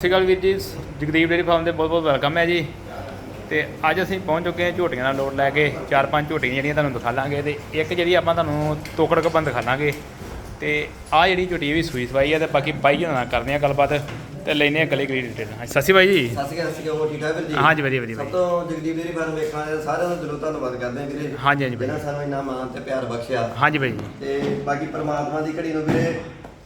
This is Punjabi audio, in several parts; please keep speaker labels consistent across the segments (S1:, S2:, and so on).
S1: ਸਤਿ ਸ਼੍ਰੀ ਅਕਾਲ ਵੀਰ ਜੀ ਜਗਦੀਪ ਡੇਰੀ ਫਾਰਮ ਦੇ ਬਹੁਤ ਬਹੁਤ ਵੈਲਕਮ ਹੈ ਜੀ। ਤੇ ਅੱਜ ਅਸੀਂ ਪਹੁੰਚ ਚੁੱਕੇ ਹਾਂ ਝੋਟੀਆਂ ਦਾ ਲੋਡ ਲੈ ਕੇ ਚਾਰ ਪੰਜ ਝੋਟੀਆਂ ਜਿਹੜੀਆਂ ਤੁਹਾਨੂੰ ਦਿਖਾ ਲਾਂਗੇ ਤੇ ਇੱਕ ਜਿਹੜੀ ਆਪਾਂ ਤੁਹਾਨੂੰ ਤੋਕੜ ਕਪਨ ਦਿਖਾ ਲਾਂਗੇ। ਤੇ ਆ ਜਿਹੜੀ ਝੋਟੀ ਵੀ ਸੂਈ ਸਵਾਈ ਹੈ ਤੇ ਬਾਕੀ ਬਾਈ ਜਣਾ ਨਾਲ ਕਰਦੇ ਆ ਗੱਲਬਾਤ ਤੇ ਲੈਨੇ ਆ ਗਲੇ ਗਰੀ ਡਿਟੇਲ ਸਤਿ ਸ਼੍ਰੀ ਅਕਾਲ ਜੀ।
S2: ਸਤਿ ਸ਼੍ਰੀ ਅਕਾਲ ਸਤਿ ਸ਼੍ਰੀ ਅਕਾਲ ਠੀਕ ਵੀਰ ਜੀ?
S1: ਹਾਂਜੀ ਵਧੀਆ ਵਧੀਆ
S2: ਸਭ
S1: ਬਾਈ।
S2: ਤੋਂ ਜਗਦੀਪ ਡੇਰੀ ਫਾਰਮ ਵੇਖਣ ਵਾਲੇ ਸਾਰਿਆਂ ਦਾ ਦਿਲੋਂ ਧੰਨਵਾਦ ਕਰਦੇ ਹਾਂ ਵੀਰੇ।
S1: ਹਾਂਜੀ ਹਾਂਜੀ
S2: ਜਿਹਨਾਂ
S1: ਬਾਈ
S2: ਸਾਨੂੰ ਇੰਨਾ ਮਾਣ ਤੇ ਪਿਆਰ ਬਖਸ਼ਿਆ।
S1: ਹਾਂਜੀ ਬਾਈ ਜੀ।
S2: ਤੇ ਬਾਕੀ ਪ੍ਰਮਾਤਮਾ ਦੀ ਘੜੀ ਨੂੰ ਵੀਰੇ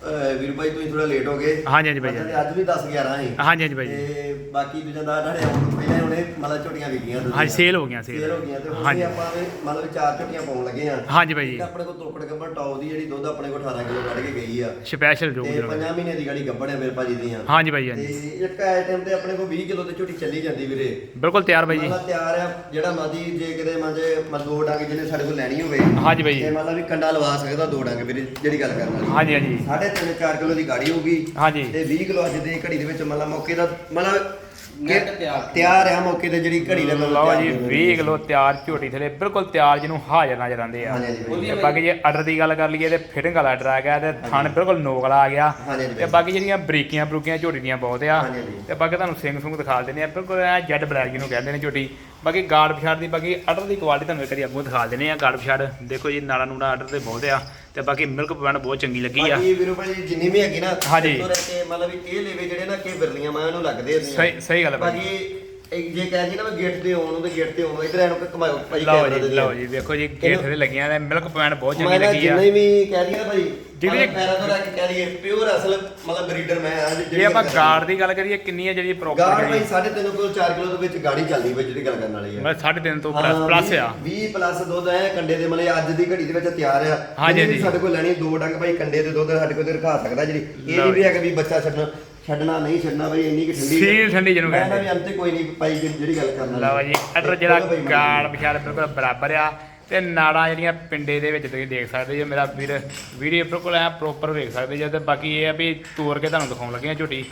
S2: ਅਹ ਵੀਰ ਭਾਈ ਤੁਸੀਂ ਥੋੜਾ ਲੇਟ ਹੋ ਗਏ।
S1: ਹਾਂਜੀ ਹਾਂਜੀ
S2: ਮਤਲਬ। ਕਿ ਅੱਜ ਵੀ 10 11 ਸੀ।
S1: ਹਾਂਜੀ ਹਾਂਜੀ ਜੀ।
S2: ਤੇ ਬਾਕੀ ਦੂਜਾ ਦਾ ਤੁਹਾਡੇ ਆਉਣ ਤੋਂ ਪਹਿਲਾਂ ਉਹਨੇ ਮਤਲਬ ਝੋਟੀਆਂ ਵਿਕੀਆਂ।
S1: ਹਾਂਜੀ ਸੇਲ ਹੋ ਗਈਆਂ
S2: ਸੇਲ
S1: ਸੇਲ
S2: ਹੋ ਗਈਆਂ ਤੇ ਹੁਣ
S1: ਹਾਂਜੀ।
S2: ਆਪਾਂ ਵੀ ਮਤਲਬ ਚਾਰ ਝੋਟੀਆਂ ਪਾਉਣ ਲੱਗੇ ਆ
S1: ਹਾਂਜੀ ਬਾਈ ਜੀ।
S2: ਆਪਣੇ ਕੋਲ ਤੋਕੜ ਗੱਬਣ ਟੌਪ ਦੀ ਜਿਹੜੀ ਦੁੱਧ ਆਪਣੇ ਕੋਲ 18 ਕਿਲੋ ਕੱਢ ਕੇ ਗਈ ਆ।
S1: ਸਪੈਸ਼ਲ ਜੋ
S2: ਤੇ 5 ਮਹੀਨੇ ਦੀ ਗਾੜੀ ਗੱਬਣ ਆ ਮੇਰੇ ਭਾਜੀ ਦੀਆਂ।
S1: ਹਾਂਜੀ ਬਾਈ
S2: ਤੇ
S1: ਹਾਂਜੀ।
S2: ਇੱਕ ਆਈਟਮ ਤੇ ਆਪਣੇ ਕੋਲ 20 ਕਿਲੋ ਤੇ ਝੋਟੀ ਚੱਲੀ ਜਾਂਦੀ ਵੀਰੇ।
S1: ਬਿਲਕੁਲ ਤਿਆਰ ਬਾਈ ਜੀ।
S2: ਮਤਲਬ ਤਿਆਰ ਆ ਜਿਹੜਾ ਮਰਜ਼ੀ ਜੇ ਕਿਤੇ ਮੰਜੇ ਮ ਦੋ ਡੰਗ ਜਿਹਨੇ ਸਾਡੇ ਕੋਲ ਲੈਣੀ ਹੋਵੇ
S1: ਹਾਂਜੀ ਬਾਈ
S2: ਤੇ
S1: ਜੀ
S2: ਮਤਲਬ ਵੀ ਕੰਡਾ ਲਵਾ ਸਕਦਾ ਦੋ ਡੰਗ ਵੀਰੇ ਜਿਹੜੀ ਗੱਲ ਕਰਨ ਵਾਲੀ।
S1: ਹਾਂਜੀ ਹਾਂਜੀ।
S2: ਸਾਢੇ ਤਿੰਨ 4 ਕਿਲੋ ਦੀ ਗਾੜੀ ਹੋਊਗੀ।
S1: ਹਾਂਜੀ।
S2: ਤੇ 20 ਕਿਲੋ ਅੱਜ ਦੀ ਘੜੀ ਦੇ ਵਿੱਚ ਮਤਲਬ ਮੌਕੇ ਦਾ ਮਤਲਬ
S3: ਨੈਟ ਤਿਆਰ।
S2: ਤਿਆਰ ਆ ਮੌਕੇ ਤੇ ਜਿਹੜੀ ਘੜੀ ਦੇ ਮਤਲਬ
S1: ਲਓ
S2: ਤਿਆਰ
S1: ਜੀ
S2: ਹੋਈ ਹੋਈ
S1: 20 ਕਿਲੋ ਤਿਆਰ ਝੋਟੀ ਥਲੇ। ਬਿਲਕੁਲ ਤਿਆਰ ਜਿਹਨੂੰ ਹਾਜ਼ਰ ਨਜ਼ਰ ਆਉਂਦੇ ਆ। ਤੇ ਬਾਕੀ ਜੇ ਆਰਡਰ ਦੀ ਗੱਲ ਕਰ ਲਈਏ ਤੇ ਫਿਟਿੰਗ ਵਾਲਾ ਆਰਡਰ ਆ ਗਿਆ ਤੇ ਥਣ ਬਿਲਕੁਲ ਨੋਕ ਵਾਲਾ ਆ ਗਿਆ। ਤੇ। ਬਾਕੀ ਜਿਹੜੀਆਂ ਬਰੀਕੀਆਂ ਬਰੂਕੀਆਂ ਝੋਟੀ ਦੀਆਂ ਬਹੁਤ ਆ। ਤੇ ਬਾਕੀ ਤੁਹਾਨੂੰ ਸਿੰਘ ਸੁੰਗ ਦਿਖਾ ਦਿੰਦੇ ਆ। ਬਿਲਕੁਲ ਐ ਜੈਡ ਬਲੈਕ ਜਿਹਨੂੰ ਕਹਿੰਦੇ ਨੇ ਝੋਟੀ। ਬਾਕੀ ਗਾਰਡ ਪਛਾੜ ਦੀ ਬਾਕੀ ਆਰਡਰ ਦੀ ਕੁਆਲਿਟੀ ਤੁਹਾਨੂੰ ਇੱਕ ਵਾਰੀ ਅੱਗੋਂ ਦਿਖਾ ਦਿੰਦੇ ਆ ਗਾਰਡ ਪਛਾੜ। ਦੇਖੋ ਜੀ ਨਾੜਾ ਨੂੜਾ ਆਰਡਰ ਤੇ ਬਹੁਤ ਆ। ਤੇ ਬਾਕੀ ਮਿਲਕ ਪਵਨ ਬਹੁਤ ਚੰਗੀ ਲੱਗੀ ਆ
S2: ਬਾਕੀ ਵੀਰੋ ਭਾਈ ਜਿੰਨੀ ਵੀ ਹੈਗੀ ਨਾ
S1: ਹਾਂਜੀ।
S2: ਇੱਥੋਂ ਲੈ ਕੇ ਮਤਲਬ ਵੀ ਇਹ ਲੇਵੇ ਜਿਹੜੇ ਨਾ ਕਿ ਬਿਰਲੀਆਂ ਮਾਂ ਨੂੰ ਲੱਗਦੇ।
S1: ਸਹੀ ਸਹੀ ਗੱਲ ਹੈ ਭਾਜੀ
S2: ਬਾਕੀ ਇੱਕ ਜੇ ਕਹਿ ਜੀ ਨਾ ਮੈਂ ਗੇਟ ਤੇ ਆਉਣ ਨੂੰ ਤੇ ਗੇਟ ਤੇ ਆਉਣ ਇਧਰ ਇਹਨੂੰ ਘਮਾਓ ਭਾਈ
S1: ਲਓ
S2: ਕੈਮਰਾ
S1: ਜੀ
S2: ਦੇ
S1: ਲਓ ਜੀ ਦੇਖੋ ਜੀ ਗੇਟ ਤੇ ਲੱਗੀਆਂ ਨੇ ਮਿਲਕ ਪਵਨ ਬਹੁਤ ਚੰਗੀ
S2: ਮੈਂ ਨਾ
S1: ਲੱਗੀ ਆ।
S2: ਜਿੰਨੇ ਵੀ ਕਹਿ ਰਹੀ ਨਾ ਭਾਈ
S1: ਜਿਹੜੀ-
S2: ਪੈਰਾਂ ਤੋਂ ਕੇ ਕਹਿ ਰਹੀ ਪਿਓਰ ਅਸਲ ਮਤਲਬ ਬਰੀਡਰ ਮੈਂ ਆ ਜਿਹੜੀ
S1: ਜੇ ਆਪਾਂ ਗਾਰਡ ਦੀ ਗੱਲ ਕਰੀਏ ਕਿੰਨੀ ਆ ਜਿਹੜੀ ਪ੍ਰੋਪਰ
S2: ਗਾਰਡ ਭਾਈ 3.5 ਕਿਲੋ 4 ਕਿਲੋ ਦੇ ਵਿੱਚ ਗਾੜੀ ਚੱਲਦੀ ਭਾਈ ਜਿਹੜੀ ਗੱਲ ਕਰਨ ਵਾਲੀ ਆ।
S1: ਮੈਂ 3.5 ਤੋਂ ਪਲੱਸ ਪਲੱਸ ਆ।
S2: 20 ਪਲੱਸ ਦੁੱਧ ਹੈ ਕੰਡੇ ਦੇ ਮਤਲਬ ਅੱਜ ਦੀ ਘੜੀ ਦੇ ਵਿੱਚ ਤਿਆਰ ਆ।
S1: ਹਾਂਜੀ,
S2: ਵੀ। ਸਾਡੇ ਕੋਲ ਲੈਣੀ ਦੋ ਡੰਗ ਭਾਈ ਕੰਡੇ ਦੇ ਦੁੱਧ ਸਾਡੇ ਕੋਲ ਤੇ ਰਖਾ ਸਕਦਾ ਜਿਹੜੀ। ਇਹ ਨਹੀਂ ਵੀ ਹੈ ਕਿ ਵੀ ਬੱਚਾ ਛੱਡਣਾ। ਛੱਡਣਾ ਨਹੀਂ ਛੱਡਣਾ ਭਾਈ ਇੰਨੀ ਕਿ ਠੰਡੀ
S1: ਸੀਲ ਠੰਡੀ ਜਿਹਨੂੰ
S2: ਮੈਂ। ਨਾ ਵੀ ਅੰਤੇ ਕੋਈ ਨਹੀਂ ਭਾਈ ਜਿਹੜੀ ਗੱਲ ਕਰਨ
S1: ਲਓ ਜੀ ਅਡਰ ਜਿਹੜਾ ਗਾਲ ਵਿਚਾਰ ਬਿਲਕੁਲ ਬਰਾਬਰ ਆ ਤੇ ਨਾੜਾਂ ਜਿਹੜੀਆਂ ਪਿੰਡੇ ਦੇ ਵਿੱਚ ਤੁਸੀਂ ਦੇਖ ਸਕਦੇ ਜੋ ਮੇਰਾ ਵੀਰ ਵੀਡੀਓ ਬਿਲਕੁਲ ਐ ਪ੍ਰੋਪਰ ਵੇਖ ਸਕਦੇ ਜੇ। ਤੇ ਬਾਕੀ ਇਹ ਆ ਵੀ ਤੋੜ ਕੇ ਤੁਹਾਨੂੰ ਦਿਖਾਉਣ ਲੱਗੇ ਆ ਝੋਟੀ।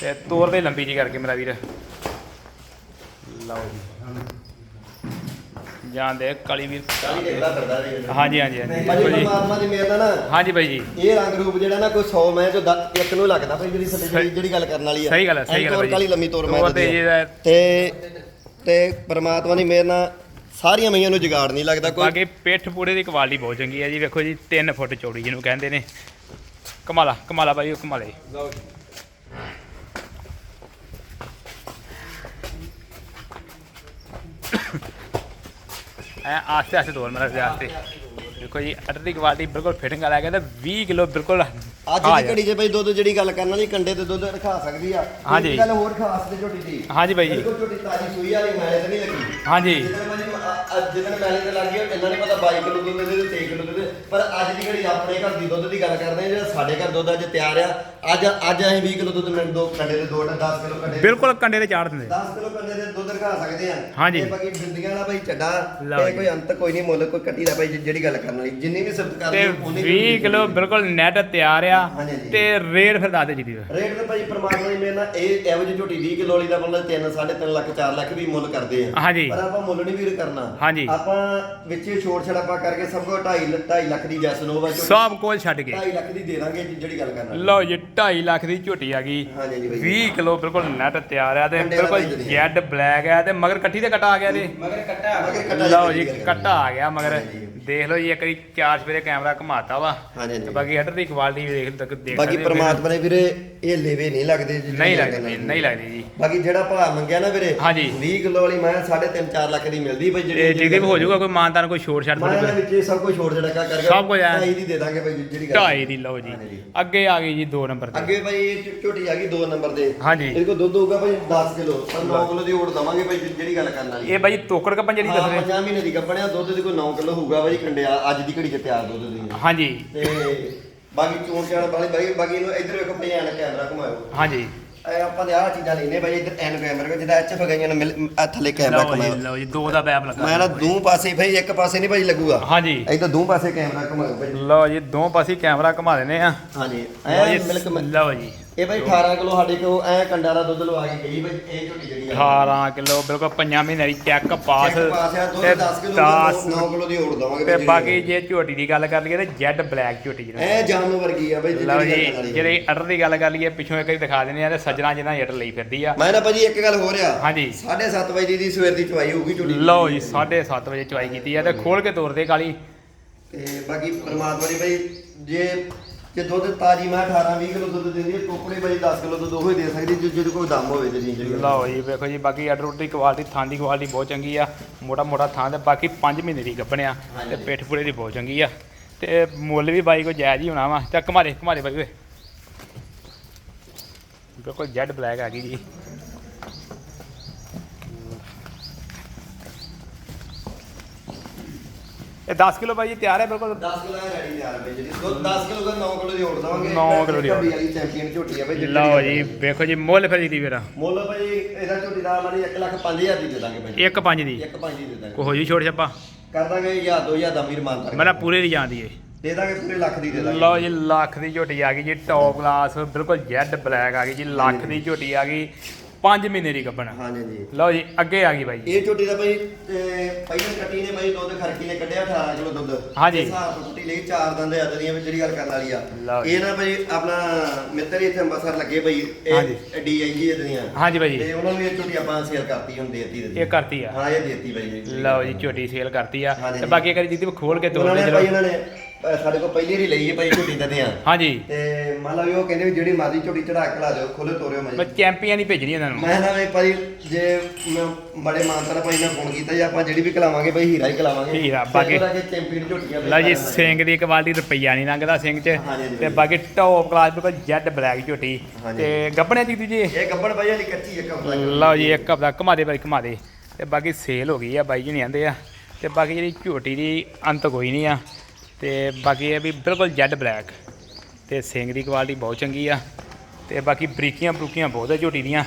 S1: ਤੇ ਤੋੜ ਦੇ ਲੰਬੀ ਜੀ ਕਰਕੇ ਮੇਰਾ ਵੀਰ। ਲਓ ਜੀ ਜਾਂਦੇ ਕਾਲੀ ਵੀਰ
S2: ਕਾਲੀ ਦੇਖਦਾ ਫਿਰਦਾ ਜੀ।
S1: ਹਾਂਜੀ ਹਾਂਜੀ ਹਾਂਜੀ ਦੇਖੋ ਜੀ।
S2: ਪਰਮਾਤਮਾ ਦੀ ਮਿਹਰ ਨਾਲ ਨਾ
S1: ਹਾਂਜੀ ਬਾਈ ਜੀ।
S2: ਇਹ ਰੰਗ ਰੂਪ ਜਿਹੜਾ ਨਾ ਕੋਈ 100 ਮੈਂ ਜੋ ਦ- ਇੱਕ ਨੂੰ ਲੱਗਦਾ ਭਾਈ ਜਿਹੜੀ ਸਾਡੇ ਜਿਹੜੀ- ਗੱਲ ਕਰਨ ਵਾਲੀ ਆ।
S1: ਸਹੀ ਗੱਲ ਹੈ, ਸਹੀ ਗੱਲ ਹੈ ਭਾਈ।
S2: ਕਾਲੀ ਲੰਮੀ ਤੋਰ ਮੈਂ
S1: ਤੇ
S2: ਦੱਸੀ ਤੇ ਤੇ ਪਰਮਾਤਮਾ ਦੀ ਮਿਹਰ ਨਾਲ ਸਾਰੀਆਂ ਮਈਆਂ ਨੂੰ ਜੁਗਾੜ ਨਹੀਂ ਲੱਗਦਾ ਕੋਈ।
S1: ਬਾਕੀ ਪਿੱਠ ਪੂੜੇ ਦੀ ਕੁਆਲਿਟੀ ਬਹੁਤ ਚੰਗੀ ਹੈ ਜੀ। ਵੇਖੋ ਜੀ 3 ਫੁੱਟ ਚੌੜੀ ਜਿਹਨੂੰ ਕਹਿੰਦੇ ਨੇ। ਕਮਾਲਾ ਕਮਾਲਾ ਭਾਈ ਉਹ ਕਮਾਲੇ ਐ ਆਸਤੇ ਆਸਤੇ ਤੋੜ ਮੇਰਾ ਵਿਆਹ ਤੇ ਦੇਖੋ ਜੀ ਅਟਰ ਦੀ ਕੁਆਲਿਟੀ ਬਿਲਕੁਲ ਫਿਟਿੰਗ ਵਾਲਾ ਤੇ 20 ਕਿਲੋ ਬਿਲਕੁਲ
S2: ਅੱਜ ਦੀ ਘੜੀ 'ਚ ਭਾਈ ਦੁੱਧ ਜਿਹੜੀ ਗੱਲ ਕਰਨ ਵਾਲੀ ਕੰਡੇ ਤੇ ਦੁੱਧ ਰਖਾ ਸਕਦੀ ਆ। ਇੱਕ
S1: ਹਾਂਜੀ।
S2: ਗੱਲ ਹੋਰ ਖਾਸ ਤੇ ਝੋਟੀ ਦੀ
S1: ਹਾਂਜੀ ਬਾਈ ਜੀ।
S2: ਬਿਲਕੁਲ ਝੋਟੀ ਤਾਜੀ ਸੂਈ ਵਾਲੀ ਮੈਲੇ ਤੇ ਨਹੀਂ ਲੱਗੀ।
S1: ਹਾਂਜੀ।
S2: ਅੱਜ ਜਿੱਦਣ ਮੈਲੇ ਤੇ ਲੱਗ ਗਈ ਇਹਨਾਂ ਨੇ ਪਤਾ 22 ਕਿਲੋ ਦੁੱਧ ਦੇ ਤੇ 23 ਕਿਲੋ ਦੇ। ਪਰ ਅੱਜ ਦੀ ਘੜੀ ਆਪਣੇ ਘਰ ਦੀ ਦੁੱਧ ਦੀ ਗੱਲ ਕਰਦੇ ਆ ਜਿਹੜਾ ਸਾਡੇ ਘਰ ਦੁੱਧ ਅੱਜ ਤਿਆਰ ਆ ਅੱਜ ਅੱਜ ਅਸੀਂ 20 ਕਿਲੋ ਦੁੱਧ ਮਿੰਟ ਦੋ ਕੰਡੇ ਦੇ ਦੋ 10 ਕਿਲੋ ਕੰਡੇ ਦੇ-
S1: ਬਿਲਕੁਲ ਕੰਡੇ ਤੇ ਚਾੜ ਦਿੰਦੇ
S2: 10 ਕਿਲੋ ਕੰਡੇ ਦੇ ਦੁੱਧ ਰਖਾ ਸਕਦੇ ਆ
S1: ਹਾਂਜੀ।
S2: ਬਾਕੀ ਬਿੰਦੀਆਂ ਵਾਲਾ ਭਾਈ ਚੱਡਾ ਤੇ। ਕੋਈ ਅੰਤ ਕੋਈ ਨਹੀਂ ਮੁੱਲ ਕੋਈ ਕੱਟੀ ਦਾ ਭਾਈ ਜਿਹੜੀ ਗੱਲ ਕਰਨ ਵਾਲੀ ਜਿੰਨੀ ਵੀ ਸਿਫਤ ਕਰਦੇ ਉਨੀ
S1: 20 ਕਿਲੋ ਬਿਲਕੁਲ ਨੈਟ ਤਿਆਰ ਆ। ਤੇ ਰੇਟ ਫਿਰ ਦੱਸ ਦੇ ਜੀ ਦੀ
S2: ਰੇਟ ਤੇ ਭਾਈ ਪਰਮਾਤਮਾ ਦੀ ਮਿਹਰ ਨਾਲ ਇਹ ਜਿਹੀ ਝੋਟੀ 20 ਕਿਲੋ ਵਾਲੀ ਦਾ ਮਤਲਬ 3 3.5 ਲੱਖ 4 ਲੱਖ ਵੀ ਮੁੱਲ ਕਰਦੇ ਆ। ਪਰ ਆਪਾਂ ਮੁੱਲ ਨਹੀਂ ਵੀਰ ਕਰਨਾ
S1: ਹਾਂਜੀ।
S2: ਆਪਾਂ ਵਿੱਚੇ ਛੋੜ ਛੜਾਪਾ ਕਰਕੇ ਸਭ ਕੋ 2.5 2.5 ਲੱਖ ਦੀ ਜੈਸ ਨੋਵਾ ਝੋਟੀ
S1: ਸਭ ਕੋਲ ਛੱਡ ਕੇ
S2: 2.5 ਲੱਖ ਦੀ ਦੇ ਦਾਂਗੇ ਜੀ- ਜਿਹੜੀ ਗੱਲ ਕਰਨਾ
S1: ਲਓ ਜੀ 2.5 ਲੱਖ ਦੀ ਝੋਟੀ ਆ ਗਈ
S2: ਹਾਂਜੀ ਜੀ ਬਾਈ
S1: 20 ਕਿਲੋ ਬਿਲਕੁਲ ਨੈਟ ਤਿਆਰ ਆ ਤੇ
S2: ਕੰਡੇ ਵਾਲਾ
S1: ਬਿਲਕੁਲ। ਜੈਡ ਬਲੈਕ ਆ ਤੇ ਮਗਰ ਕੱਟੀ ਤੇ ਕਟਾ ਆ ਗਿਆ ਜੀ
S3: ਮਗਰ ਕੱਟਾ
S2: ਮਗਰ ਕੱਟਾ
S1: ਲਓ ਜੀ। ਕੱਟਾ ਆ ਗਿਆ ਮਗਰ
S2: ਹਾਂਜੀ।
S1: ਦੇਖ ਲਓ ਜੀ ਇੱਕ ਵਾਰੀ ਚਾਰ ਸਵੇਰੇ ਕੈਮਰਾ ਘੁਮਾਤਾ ਵਾ
S2: ਹਾਂਜੀ, ਹਾਂਜੀ।
S1: ਤੇ ਬਾਕੀ ਹੈਡਰ ਦੀ ਕੁਆਲਿਟੀ ਵੀ ਦੇਖ ਤੱਕ ਦੇਖ
S2: ਬਾਕੀ
S1: ਸਕਦੇ ਹੋ।
S2: ਪਰਮਾਤਮਾ ਨੇ ਵੀਰੇ ਇਹ ਲੇਵੇ ਨਹੀਂ ਲੱਗਦੇ ਜੀ, ਜਿਹੜੀ
S1: ਨਹੀਂ ਲੱਗਦੀ। ਨਹੀਂ ਲੱਗਦੀ ਜੀ
S2: ਬਾਕੀ ਜਿਹੜਾ ਭਾਅ ਮੰਗਿਆ ਨਾ ਵੀਰੇ
S1: ਹਾਂਜੀ।
S2: 20 ਕਿਲੋ ਵਾਲੀ ਮੈਂ 3.5 4 ਲੱਖ ਦੀ ਮਿਲਦੀ ਭਾਈ
S1: ਤੇ ਜਿਹਦੇ ਵੀ ਹੋ ਜਾਊਗਾ ਕੋਈ ਮਾਨਤਾਨ ਕੋਈ ਛੋਟ ਛੱਡ
S2: ਮੈਂ
S1: ਦੇ
S2: ਵਿੱਚ ਇਹ ਸਭ ਕੁਝ ਛੋੜ ਛੜਕਾ ਕਰਕੇ
S1: ਸਭ ਕੁਝ ਐ।
S2: ਢਾਈ ਦੀ ਦੇ ਦਾਂਗੇ ਭਾਈ ਜਿਹੜੀ ਗੱਲ
S1: ਢਾਈ ਦੀ ਲਓ ਜੀ
S2: ਹਾਂਜੀ।
S1: ਅੱਗੇ ਆ ਗਈ ਜੀ 2 ਨੰਬਰ ਤੇ
S2: ਅੱਗੇ ਭਾਈ ਇਹ ਝ- ਝੋਟੀ ਆ ਗਈ 2 ਨੰਬਰ ਤੇ
S1: ਹਾਂਜੀ।
S2: ਇਹਦੇ ਕੋਲ ਦੁੱਧ ਹੋਊਗਾ ਭਾਈ 10 ਕਿਲੋ ਪਰ 9 ਕਿਲੋ ਦੀ ਓੜ ਦਵਾਂਗੇ ਭਾਈ ਜਿਹੜੀ ਗੱਲ ਕਰਨ ਵਾਲੀ
S1: ਇਹ ਬਾਈ ਤੋਕੜ ਕੱਪਾਂ ਜਿਹੜੀ ਦੱਸ ਰਹੇ
S2: 50 ਮਹੀਨੇ ਦੀ ਗੱਬਣਿਆ ਦੁੱਧ ਦੇ ਕੋਲ 9 ਕਿਲੋ ਹੋਊਗਾ ਭਾਈ ਕੰਡਿਆ ਅੱਜ ਦੀ ਘੜੀ 'ਚ ਤਿਆਰ ਦੁੱਧ ਦੀ।
S1: ਹਾਂਜੀ।
S2: ਤੇ ਬਾਕੀ ਚੋਣ ਚਾਣ ਵਾਲੀ ਬਾਕੀ ਬਾਕੀ ਇਹਨੂੰ ਇੱਧਰ ਵੇਖੋ ਭਾਈ ਐਨ ਕੈਮਰਾ ਘੁਮਾਓ
S1: ਹਾਂਜੀ।
S2: ਇਹ ਆਪਾਂ ਨੇ ਆਹ ਚੀਜ਼ਾਂ ਲੈਨੇ ਭਾਈ ਇੱਧਰ ਐਨ ਕੈਮਰਾ ਜਿਹਦਾ ਐਚ ਫਗਾਈਆਂ ਨੇ ਮਿਲ- ਥੱਲੇ ਕੈਮਰਾ
S1: ਲਓ ਜੀ ਲਓ ਜੀ ਦੋ ਦਾ ਪੈਪ ਲੱਗਾ।
S2: ਮੈਂ ਨਾ ਦੋ ਪਾਸੇ ਭਾਈ ਇੱਕ ਪਾਸੇ ਨਹੀਂ ਭਾਈ ਲੱਗੂਗਾ।
S1: ਹਾਂਜੀ।
S2: ਇੱਧਰ ਦੋ ਪਾਸੇ ਕੈਮਰਾ ਘੁਮਾਓ ਭਾਈ
S1: ਲਓ ਜੀ ਦੋ ਪਾਸੇ ਕੈਮਰਾ ਘੁਮਾ ਦਿੰਦੇ ਆ
S2: ਹਾਂਜੀ। ਐ ਮਿਲਕ ਮ-
S1: ਲਓ ਜੀ।
S2: ਇਹ ਭਾਈ 18 ਕਿਲੋ ਸਾਡੇ ਕੋਲ ਐ ਕੰਡਾ ਦਾ ਦੁੱਧ ਲਵਾ ਕੇ ਗਈ ਭਾਈ ਇਹ ਝੋਟੀ ਜਿਹੜੀ ਆ।
S1: 18 ਕਿਲੋ ਬਿਲਕੁਲ ਪੰਜਾਂ ਮਹੀਨੇ ਦੀ ਚੈੱਕ ਪਾਸ
S2: ਚੈੱਕ ਪਾਸ ਆ ਦੁੱਧ
S1: ਤੇ
S2: 10 ਕਿਲੋ
S1: 10
S2: 9 ਕਿਲੋ ਦੀ ਹੋਰ ਦਵਾਂਗੇ
S1: ਤੇ ਬਾਕੀ ਜੇ ਝੋਟੀ ਦੀ ਗੱਲ ਕਰ ਲਈਏ ਤੇ ਜੈਡ ਬਲੈਕ ਝੋਟੀ ਜਿਹਨੂੰ
S2: ਐ ਜਾਨ ਵਰਗੀ ਆ
S1: ਲਓ
S2: ਜਿਹੜੀ।
S1: ਜਿਹੜੇ ਅਟਰ ਦੀ ਗੱਲ ਕਰ ਲਈਏ ਪਿੱਛੋਂ ਇੱਕ ਵਾਰੀ ਦਿਖਾ ਦਿੰਦੇ ਆ ਤੇ ਸੱਜਣਾ ਜਿਹਨਾਂ ਅਟਰ ਲਈ ਫਿਰਦੀ ਆ।
S2: ਮੈਂ ਨਾ ਭਾਜੀ ਇੱਕ ਗੱਲ ਹੋ ਰਿਹਾ
S1: ਹਾਂਜੀ।
S2: 7:30 ਵਜੇ ਦੀ ਸਵੇਰ ਦੀ ਚਵਾਈ ਹੋਊਗੀ ਝੋਟੀ।
S1: ਲਓ ਜੀ 7:30 ਵਜੇ ਚਵਾਈ ਕੀਤੀ ਆ ਤੇ ਖੋਲ ਕੇ ਤੋਰਦੇ ਕਾਲੀ।
S2: ਤੇ ਬਾਕੀ ਪਰਮਾਤਮਾ ਦੀ ਭਾਈ ਜੇ ਜੇ ਦੁੱਧ ਤਾਜੀ ਮੈਂ 18 20 ਕਿਲੋ ਦੁੱਧ ਦਿੰਦੀ ਹੈ ਟੋਕਰੇ ਭਾਈ 10 ਕਿਲੋ ਦੁੱਧ ਉਹ ਹੀ ਦੇ ਸਕਦੀ ਜੇ ਜਿਹਦੇ ਕੋਈ ਦਮ ਹੋਵੇ ਤੇ ਜੀ।
S1: ਲਓ ਜੀ ਵੇਖੋ ਜੀ ਬਾਕੀ ਉਟਰ ਦੀ ਕੁਆਲਿਟੀ ਥਾਂ ਦੀ ਕੁਆਲਿਟੀ ਬਹੁਤ ਚੰਗੀ ਆ ਮੋਟਾ ਮੋਟਾ ਥਾਂ ਤੇ ਬਾਕੀ 5 ਮਹੀਨੇ ਦੀ ਗੱਭਣਿਆ ਤੇ। ਪਿੱਠ ਪੂਰੇ ਦੀ ਬਹੁਤ ਚੰਗੀ ਆ ਤੇ ਮੁੱਲ ਵੀ ਬਾਈ ਕੋ ਜਾਇਜ਼ ਹੀ ਹੋਣਾ ਵਾ ਚੱਕ ਮਾਰੇ ਘਮਾਰੇ ਬਾਈ ਓਏ ਬਿਲਕੁਲ ਜੈਡ ਬਲੈਕ ਆ ਗਈ ਜੀ ਇਹ 10 ਕਿਲੋ ਬਾਈ ਜੀ ਤਿਆਰ ਹੈ ਬਿਲਕੁਲ?
S2: 10 ਕਿਲੋ ਰੈਡੀ ਤਿਆਰ ਭਾਈ ਜਿਹੜੀ ਦੁੱਧ 10 ਕਿਲੋ ਦਾ 9 ਕਿਲੋ ਦੀ ਹੋਰ ਦਵਾਂਗੇ।
S1: ਨੌਂ ਕਿਲੋ ਦੀ।
S2: ਵਾਲੀ ਚੈਂਪੀਅਨ ਝੋਟੀ ਆ ਭਾਈ ਜਿਹੜੀ
S1: ਲਓ ਜੀ ਵੇਖੋ ਜੀ ਮੁੱਲ ਫਿਰ ਦੀ ਵੀਰਾ।
S2: ਮੁੱਲ ਭਾਈ ਇਹਦਾ ਝੋਟੀ ਦਾ ਮਾਨੀ 1 ਲੱਖ 5000 ਦੀ ਦੇ ਦਾਂਗੇ ਭਾਈ
S1: ਇੱਕ ਪੰਜ ਦੀ।
S2: ਇੱਕ ਪੰਜ ਦੀ ਦੇ ਦਾਂਗੇ।
S1: ਕੋ ਹੋ ਜੀ ਛੋੜ ਛੱਪਾ
S2: ਕਰ ਦਾਂਗੇ 1000 2000 ਦਾ ਵੀਰ ਮਾਨ
S1: ਮੇਰਾ ਪੂਰੇ ਦੀ ਜਾਂਦੀ ਏ।
S2: ਦੇ ਦਾਂਗੇ ਪੂਰੇ ਲੱਖ ਦੀ ਦੇ ਦਾਂਗੇ।
S1: ਲਓ ਜੀ ਲੱਖ ਦੀ ਝੋਟੀ ਆ ਗਈ ਜੀ ਟੌਪ ਕਲਾਸ ਬਿਲਕੁਲ ਜੈਡ ਬਲੈਕ ਆ ਗਈ ਜੀ ਲੱਖ ਦੀ ਝੋਟੀ ਆ ਗਈ। 5 ਮਹੀਨੇ ਦੀ ਗੱਭਣ।
S2: ਹਾਂਜੀ ਜੀ
S1: ਲਓ ਜੀ ਅੱਗੇ ਆ ਗਈ ਬਾਈ
S2: ਇਹ ਝੋਟੀ ਦਾ ਅਹ, ਪਹਿਲਾਂ ਕੱਟੀ ਨੇ ਭਾਈ ਦੁੱਧ ਖਰਕੀ ਨੇ ਕੱਢਿਆ 18 ਕਿਲੋ ਦੁੱਧ।
S1: ਹਾਂਜੀ।
S2: ਹਿਸਾਬ ਤੋਂ ਕੱਟੀ ਲਈ ਚਾਰ ਦੰਦ ਆ ਦੀਆਂ ਵਿੱਚ ਜਿਹੜੀ ਗੱਲ ਕਰਨ ਵਾਲੀ ਆ।
S1: ਲਓ ਜੀ।
S2: ਇਹ ਨਾ ਭਾਈ ਆਪਣਾ ਮਿੱਤਰ ਇੱਥੇ ਅੰਮ੍ਰਿਤਸਰ ਲੱਗੇ ਭਾਈ
S1: ਹਾਂਜੀ।
S2: ਇਹ ਡੀਆਈਜੀ ਦੀਆਂ
S1: ਹਾਂਜੀ ਬਾਈ
S2: ਤੇ
S1: ਜੀ
S2: ਉਹਨਾਂ ਨੂੰ ਇਹ ਝੋਟੀ ਆਪਾਂ ਸੇਲ ਕਰਤੀ ਹੁਣ ਦੇਤੀ
S1: ਇਹ ਕਰਤੀ ਆ।
S2: ਹਾਂ ਇਹ ਦੇਤੀ ਜੀ।
S1: ਲਓ ਜੀ ਝੋਟੀ ਸੇਲ ਕਰਤੀ ਆ।
S2: ਹਾਂਜੀ।
S1: ਤੇ ਬਾਕੀ ਕਰੀ ਜਿੱਦੀ ਖੋਲ ਕੇ ਤੋੜ
S2: ਉਹਨਾਂ
S1: ਦੇ
S2: ਨੇ ਭਾਈ ਇਹਨਾਂ ਨੇ ਅਹ, ਸਾਡੇ ਕੋਲ ਪਹਿਲੀ ਵਾਰੀ ਲਈ ਹੈ ਭਾਈ ਝੋਟੀ ਦਦੇ ਆ
S1: ਹਾਂਜੀ।
S2: ਤੇ ਮੰਨ ਲਓ ਵੀ ਉਹ ਕਹਿੰਦੇ ਵੀ ਜਿਹੜੀ ਮਰਜ਼ੀ ਝੋਟੀ ਚੜਾ ਕੇ ਲਾ ਦਿਓ ਖੋਲੇ ਤੋਰਿਓ
S1: ਮੈਂ
S2: ਮਜੇ
S1: ਚੈਂਪੀਅਨ ਹੀ ਭੇਜਣੀ ਇਹਨਾਂ ਨੂੰ।
S2: ਮੈਂ ਨਾ ਵੀ ਭਾਈ ਜੇ ਮੈਂ ਬੜੇ ਮਾਨਤਾਨਾ ਭਾਈ ਨਾਲ ਫੋਨ ਕੀਤਾ ਜੀ ਆਪਾਂ ਜਿਹੜੀ ਵੀ ਕਲਾਵਾਂਗੇ ਭਾਈ ਹੀਰਾ ਹੀ ਕਲਾਵਾਂਗੇ।
S1: ਹੀਰਾ, ਬਾਕੀ-
S2: ਚੈਂਪੀਅਨ ਝੋਟੀਆਂ
S1: ਲਓ ਜੀ ਸਿੰਘ ਦੀ ਕੁਆਲਿਟੀ ਰੁਪਈਆ ਨਹੀਂ ਲੰਘਦਾ ਸਿੰਘ 'ਚ।
S2: ਹਾਂਜੀ, ਹਾਂਜੀ।
S1: ਤੇ ਬਾਕੀ ਟੌਪ ਕਲਾਸ ਬਿਲਕੁਲ ਜੈਡ ਬਲੈਕ ਝੋਟੀ।
S2: ਹਾਂਜੀ।
S1: ਤੇ ਗੱਭਣੇ ਦੀ ਜੀ
S2: ਇਹ ਗੱਬੜ ਭਾਈ ਵਾਲੀ ਕੱਚੀ ਇੱਕ ਹਫ਼ਤਾ।
S1: ਲਓ ਜੀ ਇੱਕ ਹਫਤਾ ਘੁਮਾ ਦੇ ਬਾਈ ਘੁਮਾ ਦੇ ਤੇ ਬਾਕੀ ਸੇਲ ਹੋ ਗਈ ਆ ਬਾਈ ਜੀ ਨਹੀਂ ਆਂਦੇ ਆ। ਤੇ ਬਾਕੀ ਜਿਹੜੀ ਝੋਟੀ ਦੀ ਅੰਤ ਕੋਈ ਨਹੀਂ ਆ। ਤੇ ਬਾਕੀ ਇਹ ਵੀ ਬਿਲਕੁਲ ਜੈਡ ਬਲੈਕ ਤੇ ਸਿੰਘ ਦੀ ਕੁਆਲਿਟੀ ਬਹੁਤ ਚੰਗੀ ਆ ਤੇ ਬਾਕੀ ਬਰੀਕੀਆਂ ਬਰੂਕੀਆਂ ਬਹੁਤ ਆ ਝੋਟੀ ਦੀਆਂ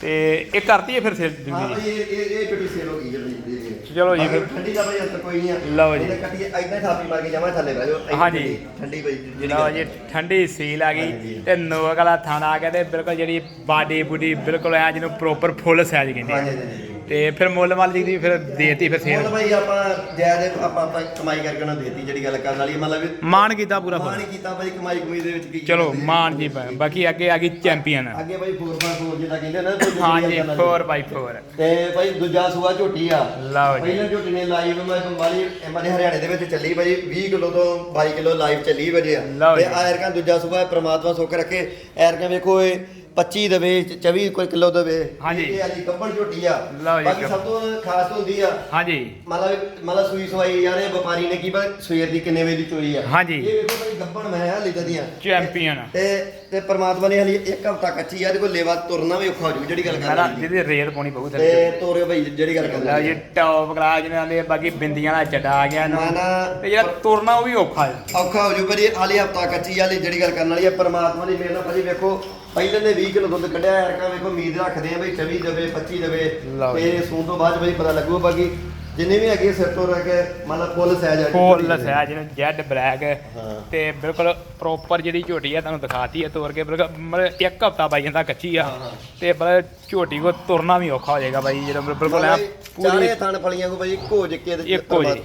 S1: ਤੇ ਇਹ ਕਰਤੀ ਹੈ ਫਿਰ ਸੇਲ
S2: ਹਾਂ ਇਹ ਇਹ ਇਹ ਸੇਲ ਹੋ ਗਈ ਜਲਦੀ
S1: ਚਲੋ ਜੀ ਫਿਰ।
S2: ਠੰਡੀ ਦਾ ਭਾਈ ਅੰਤਰ ਕੋਈ ਨਹੀਂ ਆ
S1: ਲਓ ਜੀ।
S2: ਇਹਨੇ ਕੱਟੀ ਐਦਾਂ ਥਾਪੀ ਮਾਰ ਕੇ ਜਾਵਾਂ ਥੱਲੇ ਬਹਿ ਜਾਓ ਐਨੀ
S1: ਹਾਂਜੀ।
S2: ਠੰਡੀ- ਭਾਈ ਜਿਹੜੀ
S1: ਲਓ ਜੀ ਠੰਡੀ ਸੀਲ ਆ ਗਈ
S2: ਹਾਂਜੀ।
S1: ਤੇ ਨੋਕ ਵਾਲਾ ਥਾਣਾ ਆ ਗਿਆ ਤੇ ਬਿਲਕੁਲ ਜਿਹੜੀ ਬਾਡੀ ਬੁਡੀ ਬਿਲਕੁਲ ਐ ਜਿਹਨੂੰ ਪ੍ਰੋਪਰ ਫੁੱਲ ਸਾਈਜ਼ ਕਹਿੰਦੇ
S2: ਹਾਂਜੀ
S1: ਆ
S2: ਹਾਂਜੀ ਹਾਂਜੀ।
S1: ਤੇ ਫਿਰ ਮੁੱਲ ਮਾਲ ਦੀ ਫਿਰ ਦੇਤੀ ਫਿਰ ਸੇਲ।
S2: ਭਾਈ ਆਪਾਂ ਜਾਇਦ ਆਪਾਂ ਆਪਾਂ ਕਮਾਈ ਕਰਕੇ ਉਹਨਾਂ ਦੇਤੀ ਜਿਹੜੀ ਗੱਲ ਕਰਨ ਵਾਲੀ ਹੈ, ਮਤਲਬ
S1: ਮਾਨ ਕੀਤਾ ਪੂਰਾ
S2: ਮਾਣ ਹੀ ਕੀਤਾ ਭਾਈ ਕਮਾਈ ਕਮਾਈ ਦੇ ਵਿੱਚ ਕੀ
S1: ਚਲੋ ਮਾਨ ਜੀ ਬਾ- ਬਾਕੀ ਅੱਗੇ ਆ ਗਈ ਚੈਂਪੀਅਨ।
S2: ਅੱਗੇ ਭਾਈ 4x4 ਜਿਹਦਾ ਕਹਿੰਦੇ ਨਾ ਦੂਜੀ ਕਰਨ ਵਾਲੀ।
S1: 4x4
S2: ਤੇ ਭਾਈ ਦੂਜਾ ਸੂਆ ਝੋਟੀ ਆ।
S1: ਲਓ ਜੀ।
S2: ਪਹਿਲਾਂ ਝੋਟੀ ਨੇ ਲਾਈਵ ਮੈਂ ਕੰਬਾਲੀ ਮਾਨੇ ਹਰਿਆਣੇ ਦੇ ਵਿੱਚ ਚੱਲੀ ਭਾਈ 20 ਕਿਲੋ ਤੋਂ 22 ਕਿਲੋ ਲਾਈਵ ਚੱਲੀ ਵਜੇ ਤੇ
S1: ਜੀ।
S2: ਐਰਕਾਂ ਦੂਜਾ ਸੂਆ ਪ੍ਰਮਾਤਮਾ ਸੁੱਖ ਰੱਖੇ। ਐਰਕਾਂ ਵੇਖੋ ਇਹ 25 ਦੇਵੇ 24 ਕੋਈ ਕਿਲੋ ਦੇਵੇ।
S1: ਹਾਂਜੀ।
S2: ਇਹ ਅੱਜ ਕੰਬਲ ਝੋਟੀ ਆ।
S1: ਲਓ ਜੀ,
S2: ਬਾਕੀ। ਸਭ ਤੋਂ ਖਾਸ ਹੁੰਦੀ ਆ।
S1: ਹਾਂਜੀ।
S2: ਮਤਲਬ ਮਤਲਬ ਸੂਈ ਸਵਾਈ ਯਾਰ ਇਹ ਵਪਾਰੀ ਨੇ ਕੀ ਪਤਾ ਸਵੇਰ ਦੀ ਕਿੰਨੇ ਵਜੇ ਦੀ ਚੋਈ ਆ।
S1: ਹਾਂਜੀ।
S2: ਇਹ ਵੇਖੋ ਭਾਈ ਗੱਬਣ ਮੈਂ ਆ ਲਿਖਦਾ ਦੀਆਂ
S1: ਚੈਂਪੀਅਨ
S2: ਤੇ ਤੇ ਪ੍ਰਮਾਤਮਾ ਨੇ ਹਲੀ ਇੱਕ ਹਫਤਾ ਕੱਚੀ ਆ ਇਹਦੇ ਕੋਲ ਲੇਵਾ ਤੁਰਨਾ ਵੀ ਔਖਾ ਹੋ ਜੂ ਜਿਹੜੀ ਗੱਲ ਕਰਨੀ
S1: ਜਿਹਦੀ ਰੇਤ ਪਾਉਣੀ ਪਊ
S2: ਤੇ
S1: ਥੱਲੇ।
S2: ਤੋਰਿਓ ਭਾਈ ਜਿਹੜੀ ਗੱਲ
S1: ਲਓ
S2: ਕਰਨੀ
S1: ਜੀ ਟੌਪ ਕਲਾਸ ਜਿਹਨਾਂ ਦੇ ਬਾਕੀ ਬਿੰਦੀਆਂ ਦਾ ਜੱਡਾ ਆ ਗਿਆ
S2: ਨਾ
S1: ਨਾ
S2: ਨਾ
S1: ਤੇ ਜਿਹੜਾ ਤੁਰਨਾ ਉਹ ਵੀ ਔਖਾ ਹੈ।
S2: ਔਖਾ ਹੋ ਜੂ ਪਰ ਇਹ ਹਾਲੇ ਹਫਤਾ ਕੱਚੀ ਆ ਹਲੇ ਜਿਹੜੀ ਗੱਲ ਕਰਨ ਵਾਲੀ ਆ ਪਰਮਾਤਮਾ ਦੀ ਮਿਹਰ ਨਾਲ ਭਾਜੀ ਵੇਖੋ ਪਹਿਲੇ ਨੇ 20 ਕਿਲੋ ਦੁੱਧ ਕੱਢਿਆ ਯਾਰ ਕਾ ਵੇਖੋ ਉਮੀਦ ਰੱਖਦੇ ਆ ਬਈ 24 ਦੇਵੇ 25 ਦੇਵੇ
S1: ਲਓ।
S2: ਤੇ ਸੂਣ ਤੋਂ ਬਾਅਦ ਬਈ ਪਤਾ ਲੱਗੂ ਬਾਕੀ ਜਿੰਨੇ ਵੀ ਹੈਗੇ ਸਿਰ ਤੋਂ ਰਹਿ ਕੇ ਮਤਲਬ ਫੁੱਲ ਸਾਈਜ਼ ਆ ਜੀ
S1: ਫੁੱਲ। ਸਹਿ ਜਿਹਨੂੰ ਜੈਡ ਬਲੈਕ
S2: ਹਾਂ।
S1: ਤੇ ਬਿਲਕੁਲ ਪ੍ਰੋਪਰ ਜਿਹੜੀ ਝੋਟੀ ਆ ਤੁਹਾਨੂੰ ਦਿਖਾਤੀ ਹੈ ਤੋਰ ਕੇ ਬਿਲਕੁਲ ਮਤਲਬ ਇੱਕ ਹਫਤਾ ਬਾਈ ਜਾਂਦਾ ਕੱਚੀ ਆ
S2: ਹਾਂ, ਹਾਂ।
S1: ਤੇ ਮਤਲਬ ਝੋਟੀ ਕੋ ਤੁਰਨਾ ਵੀ ਔਖਾ ਹੋ ਜਾਏਗਾ ਬਾਈ ਜਦੋਂ ਬਿਲਕੁਲ ਐਂ ਪੂਰੀ
S2: ਚਾਰੇ ਥਣ ਫਲੀਆਂ ਕੋ ਭਾਈ ਇੱਕੋ ਜਿੱਕੇ ਦੇ
S1: ਇੱਕੋ ਜੀ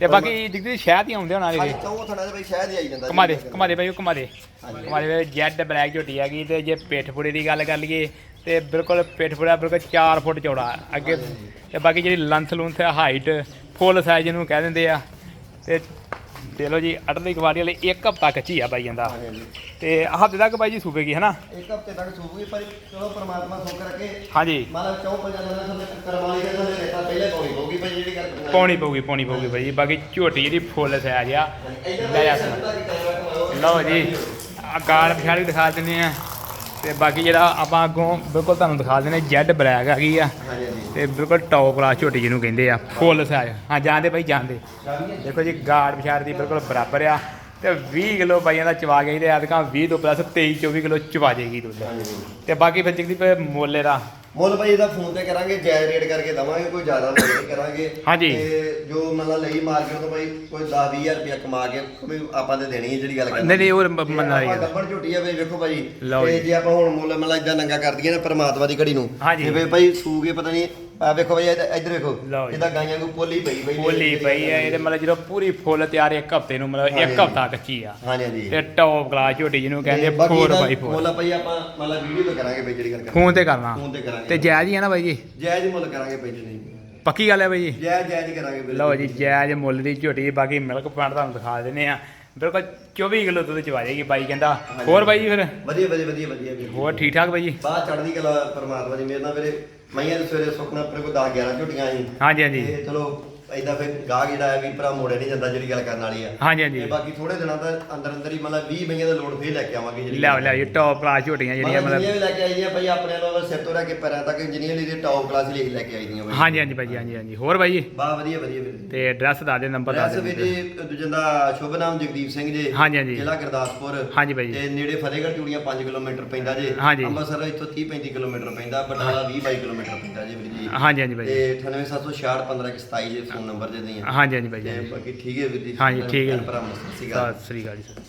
S1: ਤੇ ਬਾਕੀ ਜਿੱਦੀ ਸ਼ਹਿਦ ਹੀ ਆਉਂਦੇ ਹੋਣਾ
S2: ਹਾਂਜੀ
S1: ਇਹਦੇ
S2: ਚੌਂ ਥਣਾਂ ਦੇ ਭਾਈ ਸ਼ਾਇਦ ਹੀ ਆਈ ਜਾਂਦਾ
S1: ਕਮਾ ਦੇ
S2: ਜੀ।
S1: ਕਮਾ ਦੇ ਬਾਈ ਉਹ ਕਮਾ ਦੇ ਕਮਾ ਦੇ ਜੈਡ ਬਲੈਕ ਝੋਟੀ ਹੈਗੀ ਤੇ ਜੇ ਪਿੱਠ ਪੁੜੇ ਦੀ ਗੱਲ ਕਰ ਲਈਏ ਤੇ ਬਿਲਕੁਲ ਪਿੱਠ ਪੁੜਾ ਬਿਲਕੁਲ 4 ਫੁੱਟ ਚੌੜਾ ਅੱਗੇ ਤੇ ਬਾਕੀ ਜਿਹੜੀ ਲੰਥ ਲੁੰਥ ਹੈ ਹਾਈਟ ਫੁੱਲ ਸਾਈਜ਼ ਜਿਹਨੂੰ ਕਹਿ ਦਿੰਦੇ ਆ। ਤੇ ਦੇ ਲਓ ਜੀ ਅਟਲੀ ਕੁਆਰੀ ਵਾਲੇ ਇੱਕ ਹਫਤਾ ਕੱਚੀ ਆ ਬਾਈ ਜਾਂਦਾ
S2: ਹਾਂਜੀ।
S1: ਤੇ ਹਫ਼ਤੇ ਤੱਕ ਬਾਈ ਜੀ ਸੂਬੇਗੀ ਹੈ ਨਾ
S2: ਇੱਕ ਹਫ਼ਤੇ ਤੱਕ ਸੂਗੀ ਪਰ ਚਲੋ ਪ੍ਰਮਾਤਮਾ ਸੁੱਖ ਰੱਖੇ
S1: ਹਾਂਜੀ।
S2: ਮਤਲਬ ਚੌਂ ਪੰਜਾਂ ਦਿਨਾਂ ਥੱਲੇ ਕਰਮਾਲੀ ਦੇ ਥੱਲੇ ਰੇਤਾ ਪਹਿਲੇ ਪਾਉਣੀ ਪਊਗੀ ਭਾਈ ਜਿਹੜੀ ਗੱਲ।
S1: ਪਾਉਣੀ ਪਊਗੀ ਪਾਉਣੀ ਪਊਗੀ ਬਾਈ ਜੀ। ਬਾਕੀ ਝੋਟੀ ਜਿਹੜੀ ਫੁੱਲ ਸਾਈਜ਼ ਆ।
S2: ਇੱਧਰ
S1: ਲੈ ਜਾ। ਲਓ ਜੀ ਆ ਗਾਲ ਪਛਾੜੀ ਦਿਖਾ ਦਿੰਦੇ ਆ। ਤੇ ਬਾਕੀ ਜਿਹੜਾ ਆਪਾਂ ਅੱਗੋਂ ਬਿਲਕੁਲ ਤੁਹਾਨੂੰ ਦਿਖਾ ਦਿੰਦੇ ਜੈਡ ਬਲੈਕ ਆ। ਗਈ ਆ ਤੇ ਬਿਲਕੁਲ ਟੌਪ ਕਲਾਸ ਝੋਟੀ ਜਿਹਨੂੰ ਕਹਿੰਦੇ ਆ ਫੁੱਲ ਸਾਈਜ਼। ਹਾਂ ਜਾਂਦੇ ਭਾਈ ਜਾਂਦੇ ਦੇਖੋ ਜੀ ਗਾੜ ਵਿਚਾਰ ਦੀ ਬਿਲਕੁਲ ਬਰਾਬਰ ਆ। ਤੇ 20 ਕਿਲੋ ਪਾਈਆਂ ਦਾ ਚਵਾ ਗਈ ਤੇ ਐਤਕਾਂ 20 ਤੋਂ ਪਲੱਸ 23 24 ਕਿਲੋ ਚਵਾ ਜੇਗੀ ਦੁੱਧ ਤੇ ਬਾਕੀ ਫਿਰ ਜਿਗਦੀ ਪੇ ਮੋਲੇ ਦਾ
S2: ਮੁੱਲ ਭਾਈ ਇਹਦਾ ਫੋਨ ਤੇ ਕਰਾਂਗੇ ਜਾਇਜ਼ ਰੇਟ ਕਰਕੇ ਦਵਾਂਗੇ ਕੋਈ ਜ਼ਿਆਦਾ ਨਹੀਂ ਕਰਾਂਗੇ
S1: ਹਾਂਜੀ।
S2: ਤੇ ਜੋ ਮਤਲਬ ਲਈ ਮਾਰਕੀਟ ਤੋਂ ਭਾਈ ਕੋਈ 10 20000 ਰੁਪਇਆ ਕਮਾ ਕੇ ਕੋਈ ਆਪਾਂ ਤੇ ਦੇਣੀ ਹੈ ਜਿਹੜੀ ਗੱਲ ਕਰਨੀ
S1: ਨਹੀਂ, ਨਹੀਂ, ਉਹ ਮ-
S2: ਤੇ
S1: ਮੰਨਣਾ ਹੀ।
S2: ਗੱਬੜ ਝੋਟੀ ਆ ਬਈ ਵੇਖੋ ਭਾਈ ਤੇ
S1: ਜੀ।
S2: ਆਪਾਂ ਹੁਣ ਮੁੱਲ ਮਤਲਬ ਇਦਾਂ ਨੰਗਾ ਕਰ ਦਈਏ ਨਾ ਪਰਮਾਤਮਾ ਦੀ ਘੜੀ ਨੂੰ। ਤੇ ਭਾਈ ਸੂਗੇ ਪਤਾ ਨਹੀਂ ਆ ਵੇਖੋ ਭਾਈ ਇੱਧਰ ਇੱਧਰ ਵੇਖੋ।
S1: ਲਓ ਜੀ।
S2: ਜਿੱਦਾਂ ਗਾਈਆਂ ਨੂੰ ਪੋਲੀ ਪਈ ਭਾਈ
S1: ਬੋਲੀ ਪਈ ਹੈ ਇਹਦੇ ਮਤਲਬ ਜਦੋਂ ਪੂਰੀ ਫੁੱਲ ਤਿਆਰ ਇੱਕ ਹਫ਼ਤੇ ਨੂੰ ਮਤਲਬ ਇੱਕ
S2: ਹਾਂਜੀ।
S1: ਹਫਤਾ ਕੱਚੀ ਆ।
S2: ਹਾਂਜੀ ਹਾਂਜੀ।
S1: ਤੇ ਟੌਪ ਕਲਾਸ ਝੋਟੀ ਜਿਹਨੂੰ ਕਹਿੰਦੇ
S2: ਤੇ ਬਾਕੀ
S1: 4
S2: ਇਹਦਾ
S1: ਬਾਈ 4
S2: ਮੁੱਲ ਭਾਈ ਆਪਾਂ ਮਤਲਬ ਵੀਡੀਓ ਤੇ ਕਰਾਂਗੇ ਭਾਈ ਜਿਹੜੀ ਗੱਲ ਕਰਾਂਗੇ।
S1: ਫੋਨ ਤੇ ਕਰਨਾ।
S2: ਫੋਨ ਤੇ ਕਰਾਂਗੇ।
S1: ਤੇ ਜਾਇਜ਼ ਹੀ ਆ ਨਾ ਬਾਈ ਜੀ?
S2: ਜਾਇਜ਼ ਮੁੱਲ ਕਰਾਂਗੇ ਭਾਈ ਜੀ।
S1: ਪੱਕੀ ਗੱਲ ਹੈ ਬਾਈ ਜੀ?
S2: ਜਾਇਜ਼ ਜਾਇਜ਼ ਕਰਾਂਗੇ ਬਿਲਕੁਲ।
S1: ਲਓ ਜੀ ਜਾਇਜ਼ ਮੁੱਲ ਦੀ ਝੋਟੀ ਬਾਕੀ ਮਿਲਕ ਪੁਆਇੰਟ ਤੁਹਾਨੂੰ ਦਿਖਾ ਦਿੰਦੇ ਆ। ਬਿਲਕੁਲ 24 ਕਿਲੋ ਦੁੱਧ ਚਵਾ ਜਾਏਗੀ ਬਾਈ ਕਹਿੰਦਾ। ਹੋਰ ਬਾਈ ਜੀ ਫਿਰ?
S2: ਵਧੀਆ ਵਧੀਆ ਵਧੀਆ ਵਧੀਆ ਵੀਰ।
S1: ਹੋਰ ਠੀਕ ਠਾਕ ਬਾਈ ਜੀ?
S2: ਬਾਹਰ ਚੜ੍ਹਦੀ ਕਲਾ ਪਰਮਾਤਮਾ ਜੀ ਮੇਰੇ ਨਾਲ ਵੀਰੇ ਮਈਆਂ ਦੇ ਸਵੇਰੇ ਸੁਪਨਾ ਆਪਣੇ ਕੋਲ 10 11 ਝੁੱਟੀਆਂ ਸੀ
S1: ਹਾਂਜੀ ਹਾਂਜੀ।
S2: ਤੇ ਚਲੋ ਐਦਾਂ ਫਿਰ ਗਾਹ ਜਿਹੜਾ ਹੈ ਵੀ ਭਰਾ ਮੋੜੇ ਨਹੀਂ ਜਾਂਦਾ ਜਿਹੜੀ ਗੱਲ ਕਰਨ ਵਾਲੀ ਆ।
S1: ਹਾਂਜੀ ਹਾਂਜੀ।
S2: ਤੇ ਬਾਕੀ ਥੋੜੇ ਦਿਨਾਂ ਦਾ ਅੰਦਰ ਅੰਦਰ ਹੀ ਮਤਲਬ 20 ਮਈਆਂ ਦਾ ਲੋਡ ਫੇਰ ਲੈ ਕੇ ਆਵਾਂਗੇ ਜਿਹੜੀ
S1: ਲਿਆਓ ਲਿਆਓ ਜੀ ਟੌਪ ਕਲਾਸ ਝੋਟੀਆਂ ਜਿਹੜੀਆਂ
S2: ਮਤਲਬ ਜਿੰਨੀਆਂ ਵੀ ਲੈ ਕੇ ਆਈ ਦੀਆਂ ਭਾਈ ਆਪਣੇ ਵੱਲੋਂ ਸਿਰ ਤੋਂ ਲੈ ਕੇ ਪੈਰਾਂ ਤੱਕ ਜਿੰਨੀਆਂ ਲਈ ਦੀ ਟੌਪ ਕਲਾਸ ਲਈ ਲੈ ਕੇ ਆਈ ਦੀਆਂ ਭਾਈ
S1: ਹਾਂਜੀ ਹਾਂਜੀ ਜੀ ਹਾਂਜੀ ਹਾਂਜੀ। ਹੋਰ ਜੀ
S2: ਬਾ ਵਧੀਆ ਵਧੀਆ ਵੀਰ ਜੀ।
S1: ਤੇ ਐਡਰੈਸ ਦੱਸ ਦੇ ਨੰਬਰ ਦੱਸ
S2: ਐਸ
S1: ਦੇ
S2: ਜੀ ਦੂਜੇ ਦਾ ਸ਼ੁਭ ਨਾਮ ਜਗਦੀਪ ਸਿੰਘ ਜੀ
S1: ਹਾਂਜੀ, ਹਾਂਜੀ।
S2: ਜ਼ਿਲ੍ਹਾ ਗੁਰਦਾਸਪੁਰ।
S1: ਹਾਂਜੀ ਜੀ।
S2: ਤੇ ਨੇੜੇ ਫਤਿਹਗੜ੍ਹ ਚੂੜੀਆਂ 5 ਕਿਲੋਮੀਟਰ ਪੈਂਦਾ ਜੀ।
S1: ਹਾਂਜੀ।
S2: ਅੰਮ੍ਰਿਤਸਰ ਇੱਥੋਂ 30 35 ਕਿਲੋਮੀਟਰ ਪੈਂਦਾ ਬਟਾਲਾ 20 22 ਕਿਲੋਮੀਟਰ ਪੈਂਦਾ ਜੀ ਵੀਰ ਜੀ।
S1: ਹਾਂਜੀ ਹਾਂਜੀ ਬਾਈ
S2: ਤੇ
S1: ਜੀ
S2: 98766 1527 ਜੀ ਫੋਨ ਨੰਬਰ ਦੇ ਦੀਆਂ
S1: ਹਾਂਜੀ ਹਾਂਜੀ
S2: ਤੇ
S1: ਜੀ
S2: ਬਾਕੀ ਠੀਕ ਹੈ ਵੀਰ ਜੀ।
S1: ਹਾਂਜੀ, ਠੀਕ ਹੈ।
S2: ਨੂੰ ਸਤਿ ਸ਼੍ਰੀ ਅਕਾਲ।
S1: ਸਤਿ ਸ੍ਰੀ ਅਕਾਲ ਜੀ ਸਰ